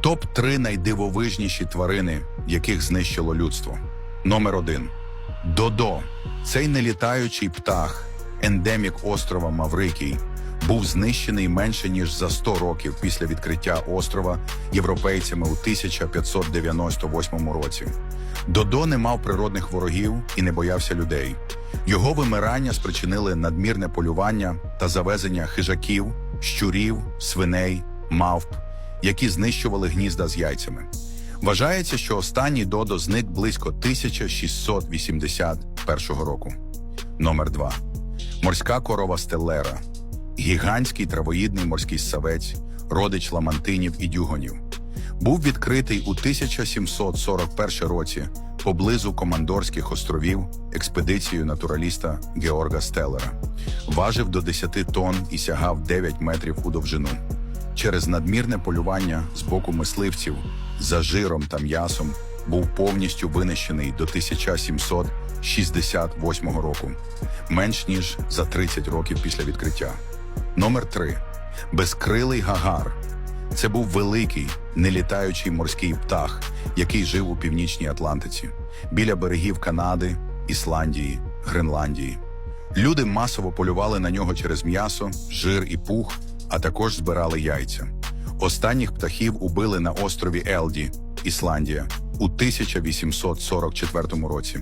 Топ 3 найдивовижніші тварини, яких знищило людство. Номер 1. Додо. Цей нелітаючий птах, ендемік острова Маврикій, був знищений менше ніж за 100 років після відкриття острова європейцями у 1598 році. Додо не мав природних ворогів і не боявся людей. Його вимирання спричинили надмірне полювання та завезення хижаків, щурів, свиней, мавп, які знищували гнізда з яйцями. Вважається, що останній додо зник близько 1681 року. Номер 2. Морська корова Стеллера. Гігантський травоїдний морський савець, родич ламантинів і дюгонів. Був відкритий у 1741 році поблизу Командорських островів експедицією натураліста Георга Стеллера. Важив до 10 тонн і сягав 9 метрів у довжину. Через надмірне полювання з боку мисливців за жиром та м'ясом був повністю винищений до 1768 року, менш ніж за 30 років після відкриття. Номер 3. Безкрилий гагар. Це був великий, нелітаючий морський птах, який жив у північній Атлантиці, біля берегів Канади, Ісландії, Гренландії. Люди масово полювали на нього через м'ясо, жир і пух, а також збирали яйця. Останніх птахів убили на острові Елді, Ісландія, у 1844 році